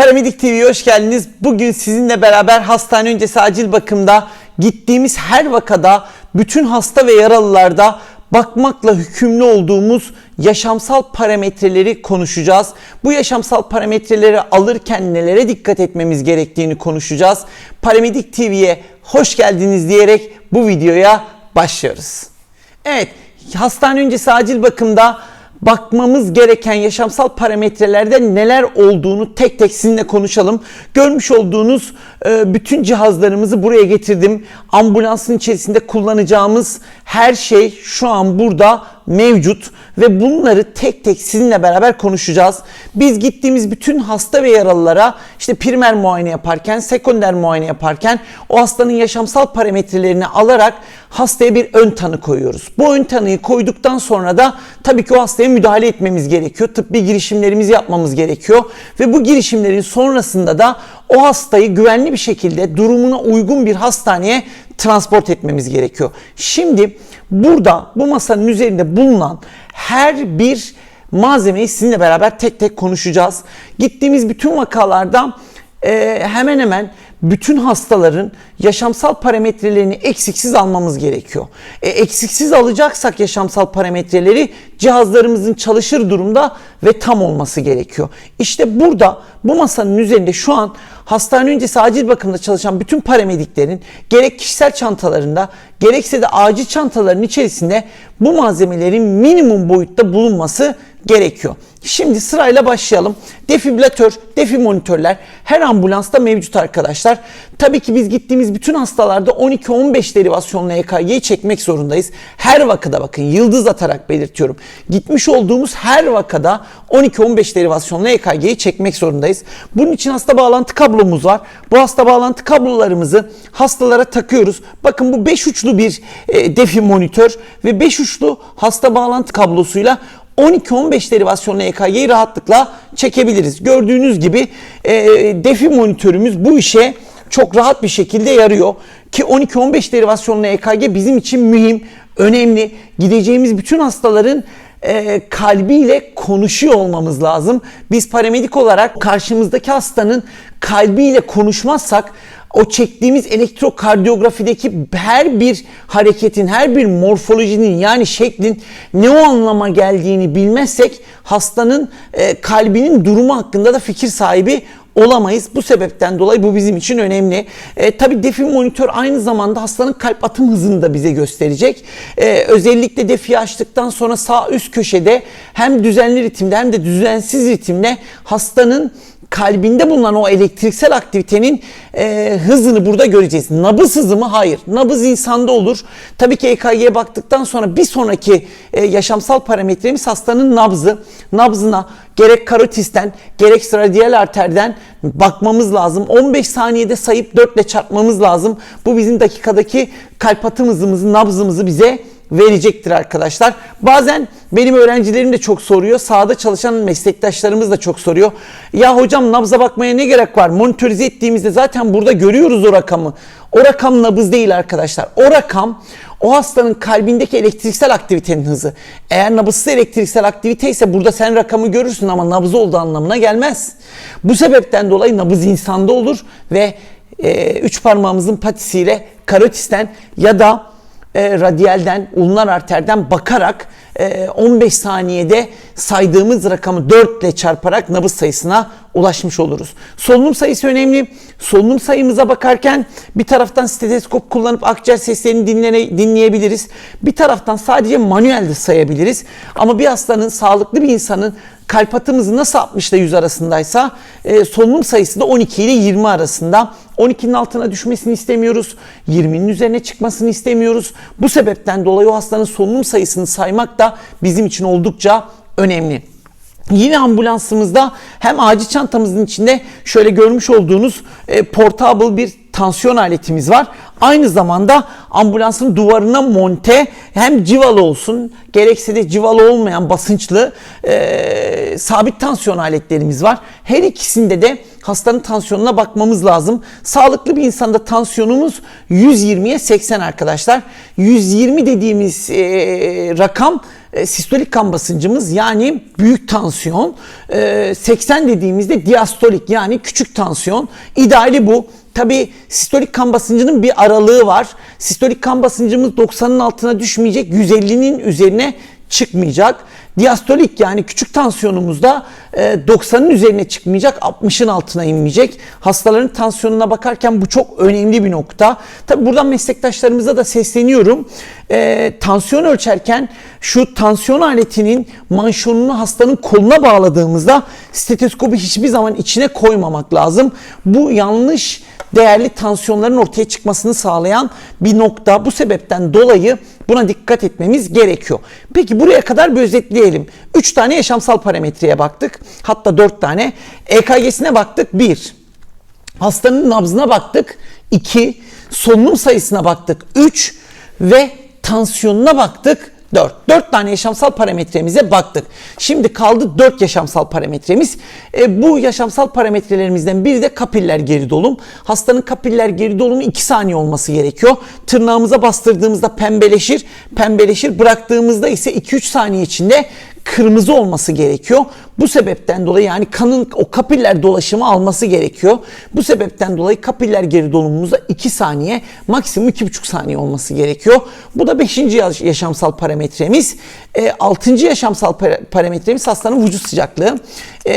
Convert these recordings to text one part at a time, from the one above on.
Paramedik TV'ye hoş geldiniz. Bugün sizinle beraber hastane öncesi acil bakımda gittiğimiz her vakada bütün hasta ve yaralılarda bakmakla hükümlü olduğumuz yaşamsal parametreleri konuşacağız. Bu yaşamsal parametreleri alırken nelere dikkat etmemiz gerektiğini konuşacağız. Paramedik TV'ye hoş geldiniz diyerek bu videoya başlıyoruz. Evet, hastane öncesi acil bakımda bakmamız gereken yaşamsal parametrelerde neler olduğunu tek tek sizinle konuşalım. Görmüş olduğunuz e, bütün cihazlarımızı buraya getirdim. Ambulansın içerisinde kullanacağımız her şey şu an burada mevcut ve bunları tek tek sizinle beraber konuşacağız. Biz gittiğimiz bütün hasta ve yaralılara işte primer muayene yaparken, sekonder muayene yaparken o hastanın yaşamsal parametrelerini alarak hastaya bir ön tanı koyuyoruz. Bu ön tanıyı koyduktan sonra da tabii ki o hastaya müdahale etmemiz gerekiyor. Tıbbi girişimlerimizi yapmamız gerekiyor ve bu girişimlerin sonrasında da o hastayı güvenli bir şekilde durumuna uygun bir hastaneye transport etmemiz gerekiyor. Şimdi burada bu masanın üzerinde bulunan her bir malzemeyi sizinle beraber tek tek konuşacağız. Gittiğimiz bütün vakalarda e, hemen hemen bütün hastaların yaşamsal parametrelerini eksiksiz almamız gerekiyor. E, eksiksiz alacaksak yaşamsal parametreleri cihazlarımızın çalışır durumda ve tam olması gerekiyor. İşte burada bu masanın üzerinde şu an hastane öncesi acil bakımda çalışan bütün paramediklerin gerek kişisel çantalarında gerekse de acil çantaların içerisinde bu malzemelerin minimum boyutta bulunması. Şimdi sırayla başlayalım. Defibrilatör, defi monitörler her ambulansta mevcut arkadaşlar. Tabii ki biz gittiğimiz bütün hastalarda 12-15 derivasyonlu EKG'yi çekmek zorundayız. Her vakada bakın yıldız atarak belirtiyorum. Gitmiş olduğumuz her vakada 12-15 derivasyonlu EKG'yi çekmek zorundayız. Bunun için hasta bağlantı kablomuz var. Bu hasta bağlantı kablolarımızı hastalara takıyoruz. Bakın bu 5 uçlu bir e, defi monitör ve 5 uçlu hasta bağlantı kablosuyla 12-15 derivasyonlu EKG'yi rahatlıkla çekebiliriz. Gördüğünüz gibi e, defi monitörümüz bu işe çok rahat bir şekilde yarıyor. Ki 12-15 derivasyonlu EKG bizim için mühim, önemli. Gideceğimiz bütün hastaların e, kalbiyle konuşuyor olmamız lazım. Biz paramedik olarak karşımızdaki hastanın kalbiyle konuşmazsak o çektiğimiz elektrokardiyografideki her bir hareketin, her bir morfolojinin yani şeklin ne o anlama geldiğini bilmezsek hastanın e, kalbinin durumu hakkında da fikir sahibi olamayız. Bu sebepten dolayı bu bizim için önemli. E, tabii defi monitör aynı zamanda hastanın kalp atım hızını da bize gösterecek. E, özellikle defi açtıktan sonra sağ üst köşede hem düzenli ritimde hem de düzensiz ritimde hastanın kalbinde bulunan o elektriksel aktivitenin e, hızını burada göreceğiz. Nabız hızı mı? Hayır. Nabız insanda olur. Tabii ki EKG'ye baktıktan sonra bir sonraki e, yaşamsal parametremiz hastanın nabzı. Nabzına gerek karotisten gerek radyal arterden bakmamız lazım. 15 saniyede sayıp 4 ile çarpmamız lazım. Bu bizim dakikadaki kalp atım hızımızı, nabzımızı bize verecektir arkadaşlar. Bazen benim öğrencilerim de çok soruyor. Sahada çalışan meslektaşlarımız da çok soruyor. Ya hocam nabza bakmaya ne gerek var? Monitörize ettiğimizde zaten burada görüyoruz o rakamı. O rakam nabız değil arkadaşlar. O rakam o hastanın kalbindeki elektriksel aktivitenin hızı. Eğer nabızsız elektriksel aktivite ise burada sen rakamı görürsün ama nabız olduğu anlamına gelmez. Bu sebepten dolayı nabız insanda olur ve e, üç parmağımızın patisiyle karotisten ya da e, radyalden, ulnar arterden bakarak e, 15 saniyede saydığımız rakamı 4 ile çarparak nabız sayısına ulaşmış oluruz. Solunum sayısı önemli. Solunum sayımıza bakarken bir taraftan steteskop kullanıp akciğer seslerini dinlene, dinleyebiliriz. Bir taraftan sadece manuel de sayabiliriz. Ama bir hastanın, sağlıklı bir insanın kalp atımızı nasıl 60 ile 100 arasındaysa e, solunum sayısı da 12 ile 20 arasında. 12'nin altına düşmesini istemiyoruz. 20'nin üzerine çıkmasını istemiyoruz. Bu sebepten dolayı o hastanın solunum sayısını saymak da bizim için oldukça önemli. Yine ambulansımızda hem acil çantamızın içinde şöyle görmüş olduğunuz e, portable bir tansiyon aletimiz var. Aynı zamanda ambulansın duvarına monte hem civalı olsun gerekse de civalı olmayan basınçlı e, sabit tansiyon aletlerimiz var. Her ikisinde de hastanın tansiyonuna bakmamız lazım. Sağlıklı bir insanda tansiyonumuz 120'ye 80 arkadaşlar. 120 dediğimiz e, rakam e, sistolik kan basıncımız yani büyük tansiyon. E, 80 dediğimizde diastolik yani küçük tansiyon. İdeali bu. Tabi sistolik kan basıncının bir aralığı var. Sistolik kan basıncımız 90'ın altına düşmeyecek, 150'nin üzerine çıkmayacak. Diastolik yani küçük tansiyonumuzda e, 90'ın üzerine çıkmayacak, 60'ın altına inmeyecek. Hastaların tansiyonuna bakarken bu çok önemli bir nokta. Tabi buradan meslektaşlarımıza da sesleniyorum. E, tansiyon ölçerken şu tansiyon aletinin manşonunu hastanın koluna bağladığımızda stetoskopu hiçbir zaman içine koymamak lazım. Bu yanlış değerli tansiyonların ortaya çıkmasını sağlayan bir nokta. Bu sebepten dolayı buna dikkat etmemiz gerekiyor. Peki buraya kadar bir özetleyelim. 3 tane yaşamsal parametreye baktık. Hatta 4 tane. EKG'sine baktık. 1. Hastanın nabzına baktık. 2. Solunum sayısına baktık. 3. Ve tansiyonuna baktık. 4. 4 tane yaşamsal parametremize baktık. Şimdi kaldı 4 yaşamsal parametremiz. E, bu yaşamsal parametrelerimizden biri de kapiller geri dolum. Hastanın kapiller geri dolumu 2 saniye olması gerekiyor. Tırnağımıza bastırdığımızda pembeleşir. Pembeleşir. Bıraktığımızda ise 2-3 saniye içinde kırmızı olması gerekiyor. Bu sebepten dolayı yani kanın o kapiller dolaşımı alması gerekiyor. Bu sebepten dolayı kapiller geri dolumumuzda 2 saniye maksimum 2,5 saniye olması gerekiyor. Bu da 5. yaşamsal parametremiz. 6. yaşamsal parametremiz hastanın vücut sıcaklığı. E,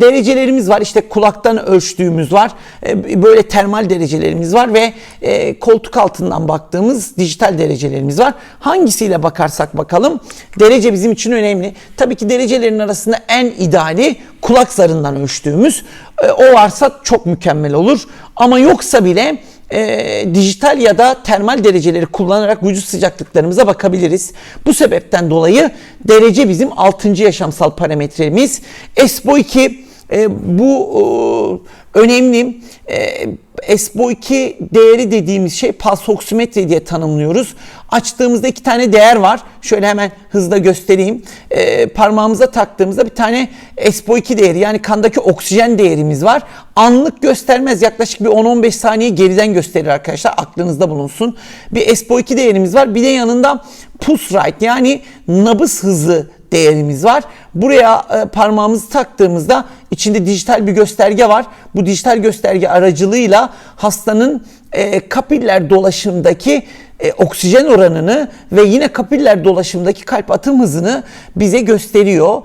derecelerimiz var. İşte kulaktan ölçtüğümüz var. E, böyle termal derecelerimiz var ve e, koltuk altından baktığımız dijital derecelerimiz var. Hangisiyle bakarsak bakalım derece bizim için önemli. Tabii ki derecelerin arasında en ideali kulak zarından ölçtüğümüz. E, o varsa çok mükemmel olur. Ama yoksa bile e, dijital ya da termal dereceleri kullanarak vücut sıcaklıklarımıza bakabiliriz. Bu sebepten dolayı derece bizim 6. yaşamsal parametremiz. SPO2 e, bu e, önemli. E, SPO2 değeri dediğimiz şey pulse oksimetre diye tanımlıyoruz. Açtığımızda iki tane değer var. Şöyle hemen hızla göstereyim. E, parmağımıza taktığımızda bir tane SPO2 değeri yani kandaki oksijen değerimiz var. Anlık göstermez. Yaklaşık bir 10-15 saniye geriden gösterir arkadaşlar. Aklınızda bulunsun. Bir SPO2 değerimiz var. Bir de yanında pulse rate yani nabız hızı değerimiz var. Buraya e, parmağımızı taktığımızda içinde dijital bir gösterge var. Bu dijital gösterge aracılığıyla hastanın e, kapiller dolaşımdaki e, oksijen oranını ve yine kapiller dolaşımdaki kalp atım hızını bize gösteriyor.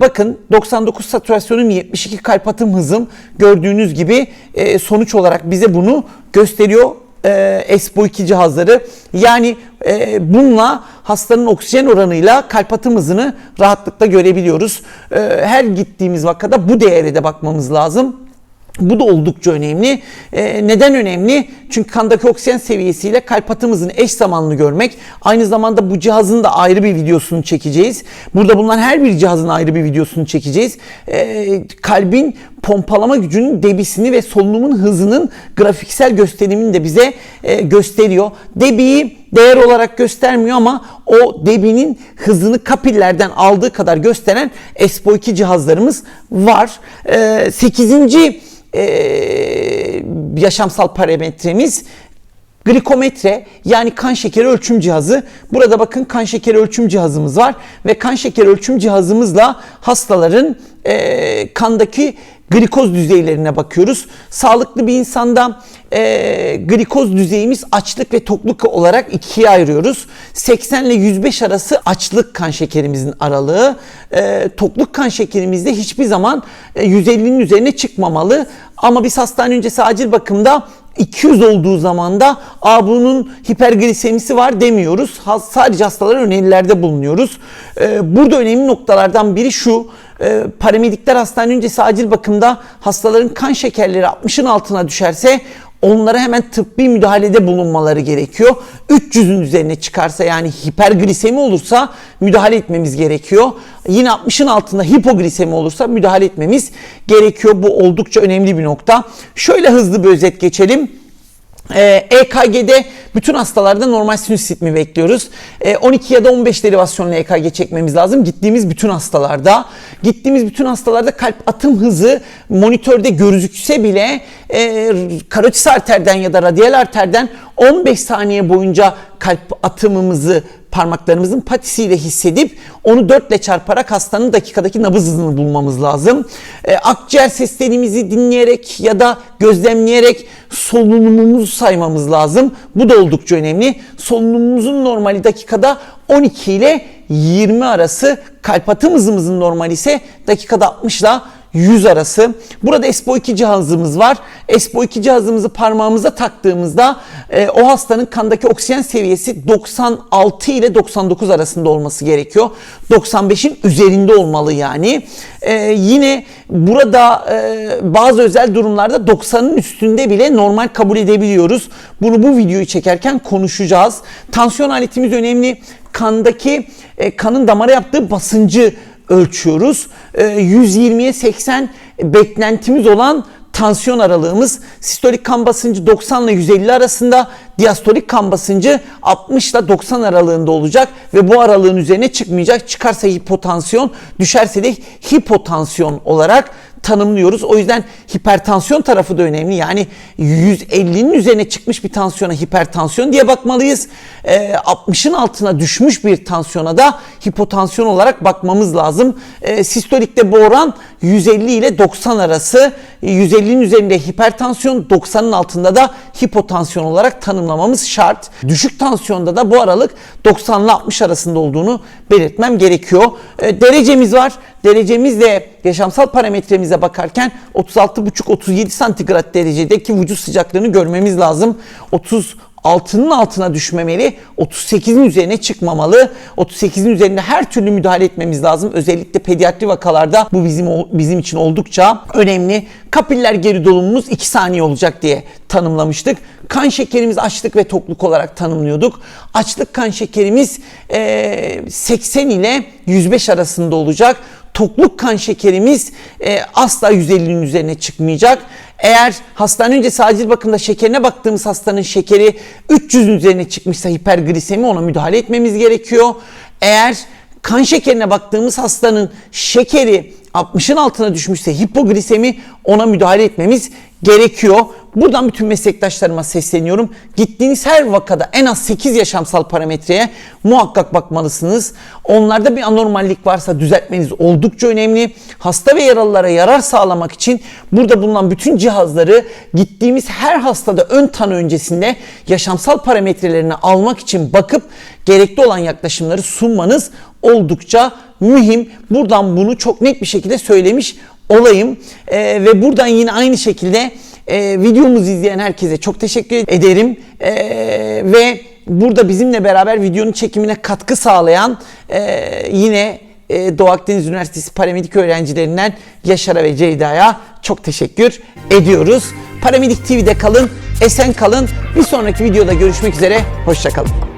Bakın 99 satürasyonum 72 kalp atım hızım gördüğünüz gibi sonuç olarak bize bunu gösteriyor e, SPO2 cihazları. Yani e, bununla hastanın oksijen oranıyla kalp atım hızını rahatlıkla görebiliyoruz. E, her gittiğimiz vakada bu değere de bakmamız lazım. Bu da oldukça önemli. Ee, neden önemli? Çünkü kandaki oksijen seviyesiyle kalp atımızın eş zamanlı görmek. Aynı zamanda bu cihazın da ayrı bir videosunu çekeceğiz. Burada bulunan her bir cihazın ayrı bir videosunu çekeceğiz. Ee, kalbin pompalama gücünün debisini ve solunumun hızının grafiksel gösterimini de bize e, gösteriyor. Debiyi değer olarak göstermiyor ama o debinin hızını kapillerden aldığı kadar gösteren SPO2 cihazlarımız var. Ee, 8 e, yaşamsal parametremiz glikometre yani kan şekeri ölçüm cihazı. Burada bakın kan şekeri ölçüm cihazımız var ve kan şekeri ölçüm cihazımızla hastaların e, kandaki glikoz düzeylerine bakıyoruz. Sağlıklı bir insanda e, glikoz düzeyimiz açlık ve tokluk olarak ikiye ayırıyoruz. 80 ile 105 arası açlık kan şekerimizin aralığı. E, tokluk kan şekerimizde hiçbir zaman e, 150'nin üzerine çıkmamalı. Ama biz hastane öncesi acil bakımda 200 olduğu zaman da A bunun hiperglisemisi var demiyoruz. Sadece hastalara önerilerde bulunuyoruz. Ee, burada önemli noktalardan biri şu. E, paramedikler hastane öncesi acil bakımda hastaların kan şekerleri 60'ın altına düşerse onlara hemen tıbbi müdahalede bulunmaları gerekiyor. 300'ün üzerine çıkarsa yani hiperglisemi olursa müdahale etmemiz gerekiyor. Yine 60'ın altında hipoglisemi olursa müdahale etmemiz gerekiyor. Bu oldukça önemli bir nokta. Şöyle hızlı bir özet geçelim. Ee, EKG'de bütün hastalarda normal sinüs ritmi bekliyoruz. Ee, 12 ya da 15 derivasyonlu EKG çekmemiz lazım. Gittiğimiz bütün hastalarda. Gittiğimiz bütün hastalarda kalp atım hızı monitörde gözükse bile e, karotis arterden ya da radyal arterden 15 saniye boyunca kalp atımımızı parmaklarımızın patisiyle hissedip onu 4 ile çarparak hastanın dakikadaki nabız hızını bulmamız lazım. E, akciğer seslerimizi dinleyerek ya da gözlemleyerek solunumumuzu saymamız lazım. Bu da oldukça önemli. Solunumumuzun normali dakikada 12 ile 20 arası. Kalp atım hızımızın normali ise dakikada 60 ile 100 arası. Burada ESPO2 cihazımız var. ESPO2 cihazımızı parmağımıza taktığımızda e, o hastanın kandaki oksijen seviyesi 96 ile 99 arasında olması gerekiyor. 95'in üzerinde olmalı yani. E, yine burada e, bazı özel durumlarda 90'ın üstünde bile normal kabul edebiliyoruz. Bunu bu videoyu çekerken konuşacağız. Tansiyon aletimiz önemli. Kandaki e, kanın damara yaptığı basıncı ölçüyoruz. Ee, 120'ye 80 beklentimiz olan tansiyon aralığımız sistolik kan basıncı 90 ile 150 arasında, diastolik kan basıncı 60 ile 90 aralığında olacak ve bu aralığın üzerine çıkmayacak. Çıkarsa hipotansiyon, düşerse de hipotansiyon olarak tanımlıyoruz. O yüzden hipertansiyon tarafı da önemli. Yani 150'nin üzerine çıkmış bir tansiyona hipertansiyon diye bakmalıyız. E, 60'ın altına düşmüş bir tansiyona da hipotansiyon olarak bakmamız lazım. E, sistolikte bu oran 150 ile 90 arası. 150'nin üzerinde hipertansiyon, 90'ın altında da hipotansiyon olarak tanımlamamız şart. Düşük tansiyonda da bu aralık 90 ile 60 arasında olduğunu belirtmem gerekiyor. E, derecemiz var. Derecemizle yaşamsal parametremize bakarken 36,5-37 santigrat derecedeki vücut sıcaklığını görmemiz lazım. 30 altının altına düşmemeli, 38'in üzerine çıkmamalı. 38'in üzerinde her türlü müdahale etmemiz lazım. Özellikle pediatri vakalarda bu bizim bizim için oldukça önemli. Kapiller geri dolumumuz 2 saniye olacak diye tanımlamıştık. Kan şekerimiz açlık ve tokluk olarak tanımlıyorduk. Açlık kan şekerimiz e, 80 ile 105 arasında olacak tokluk kan şekerimiz e, asla 150'nin üzerine çıkmayacak. Eğer hastane öncesi acil bakımda şekerine baktığımız hastanın şekeri 300'ün üzerine çıkmışsa hiperglisemi ona müdahale etmemiz gerekiyor. Eğer kan şekerine baktığımız hastanın şekeri 60'ın altına düşmüşse hipoglisemi ona müdahale etmemiz gerekiyor. Buradan bütün meslektaşlarıma sesleniyorum. Gittiğiniz her vakada en az 8 yaşamsal parametreye muhakkak bakmalısınız. Onlarda bir anormallik varsa düzeltmeniz oldukça önemli. Hasta ve yaralılara yarar sağlamak için burada bulunan bütün cihazları gittiğimiz her hastada ön tanı öncesinde yaşamsal parametrelerini almak için bakıp gerekli olan yaklaşımları sunmanız oldukça mühim. Buradan bunu çok net bir şekilde söylemiş olayım. Ee, ve buradan yine aynı şekilde e, videomuzu izleyen herkese çok teşekkür ederim. E, ve burada bizimle beraber videonun çekimine katkı sağlayan e, yine e, Doğu Akdeniz Üniversitesi paramedik öğrencilerinden Yaşar'a ve Ceyda'ya çok teşekkür ediyoruz. Paramedik TV'de kalın, esen kalın. Bir sonraki videoda görüşmek üzere, hoşçakalın.